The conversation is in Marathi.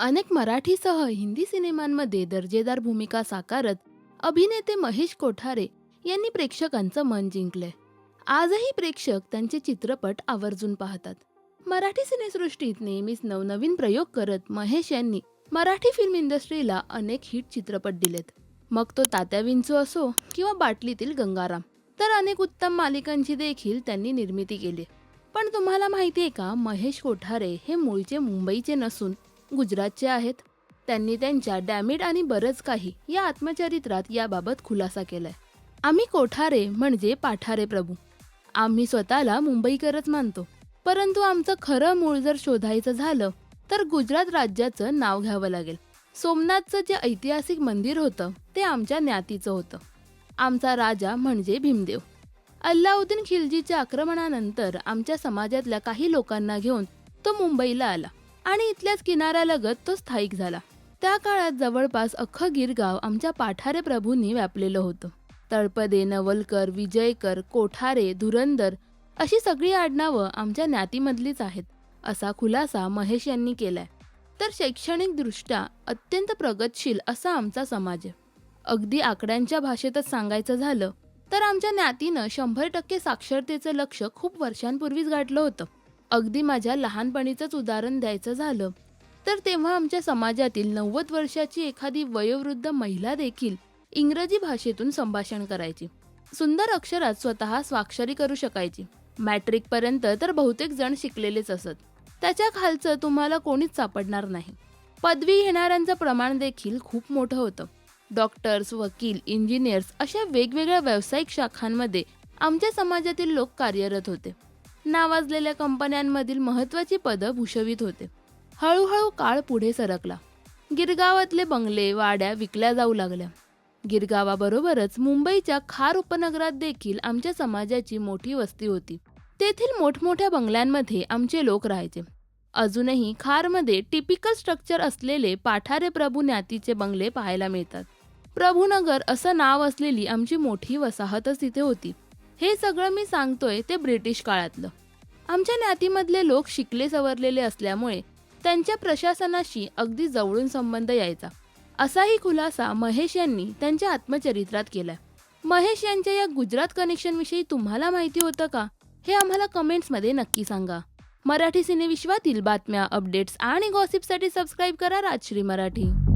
अनेक मराठीसह हिंदी सिनेमांमध्ये दर्जेदार भूमिका साकारत अभिनेते महेश कोठारे यांनी प्रेक्षकांचं मन जिंकलंय. आजही प्रेक्षक त्यांचे चित्रपट आवर्जून पाहतात. मराठी सिनेसृष्टीत नेहमीच नवनवीन प्रयोग करत महेश यांनी मराठी फिल्म इंडस्ट्रीला अनेक हिट चित्रपट दिलेत. मग तो तात्या विंचू असो किंवा बाटलीतील गंगाराम तर अनेक उत्तम मालिकांची देखील त्यांनी निर्मिती केली. पण तुम्हाला माहिती आहे का महेश कोठारे हे मूळचे मुंबईचे नसून गुजरातचे आहेत. त्यांनी त्यांच्या डॅमिड आणि बरंच काही या आत्मचरित्रात याबाबत खुलासा केलाय. आम्ही कोठारे म्हणजे पाठारे प्रभू. आम्ही स्वतःला मुंबईकरच मानतो. परंतु आमचं खरं मूळ जर शोधायचं झालं तर गुजरात राज्याचं नाव घ्यावं लागेल. सोमनाथचं जे ऐतिहासिक मंदिर होतं ते आमच्या ज्ञातीचं होतं. आमचा राजा म्हणजे भीमदेव. अल्लाउद्दीन खिलजीच्या आक्रमणानंतर आमच्या समाजातल्या काही लोकांना घेऊन तो मुंबईला आला. आणि इथल्याच किनाऱ्यालगत तो स्थायिक झाला. त्या काळात जवळपास अख्खं गिरगाव आमच्या पाठारे प्रभूंनी व्यापलेलं होतं. तळपदे नवलकर विजयकर कोठारे धुरंदर अशी सगळी आडनावं आमच्या ज्ञातीमधलीच आहेत असा खुलासा महेश यांनी केलाय. तर शैक्षणिकदृष्ट्या अत्यंत प्रगतशील असा आमचा समाज आहे. अगदी आकड्यांच्या भाषेतच सांगायचं झालं तर आमच्या ज्ञातीनं शंभर टक्के साक्षरतेचं लक्ष खूप वर्षांपूर्वीच गाठलं होतं. अगदी माझ्या लहानपणीचंच उदाहरण द्यायचं झालं. तर तेव्हा आमच्या समाजातील नव्वद वर्षाची एखादी वयोवृद्ध महिला देखील इंग्रजी भाषेतून संभाषण करायची. सुंदर अक्षरात स्वतः स्वाक्षरी करू शकायची. मॅट्रिक पर्यंत तर बहुतेक जण शिकलेलेच असत. त्याच्या खालचं तुम्हाला कोणीच सापडणार नाही. पदवी घेणाऱ्यांचं प्रमाण देखील खूप मोठं होतं. डॉक्टर्स वकील इंजिनियर्स अशा वेगवेगळ्या व्यावसायिक शाखांमध्ये आमच्या समाजातील लोक कार्यरत होते. नावाजलेल्या कंपन्यांमधील महत्त्वाची पदं भूषवित होते. हळूहळू काळ पुढे सरकला. गिरगावातले बंगले वाड्या विकल्या जाऊ लागल्या. गिरगावाबरोबरच मुंबईच्या खार उपनगरात देखील आमच्या समाजाची मोठी वस्ती होती. तेथील मोठमोठ्या बंगल्यांमध्ये आमचे लोक राहायचे. अजूनही खारमध्ये टिपिकल स्ट्रक्चर असलेले पाठारे प्रभू ज्ञातीचे बंगले पाहायला मिळतात. प्रभूनगर असं नाव असलेली आमची मोठी वसाहतच तिथे होती. हे सगळं मी सांगतोय ते ब्रिटिश काळातलं. आमच्या ज्ञातीमधले लोक शिकले सवरलेले असल्यामुळे त्यांच्या प्रशासनाशी अगदी जवळून संबंध यायचा. असाही खुलासा महेश यांनी त्यांच्या आत्मचरित्रात केलाय. महेश यांच्या या गुजरात कनेक्शन विषयी तुम्हाला माहिती होतं का? हे आम्हाला कमेंट्समध्ये नक्की सांगा. मराठी सिनेविश्वातील बातम्या अपडेट्स आणि गॉसिपसाठी सबस्क्राईब करा राजश्री मराठी.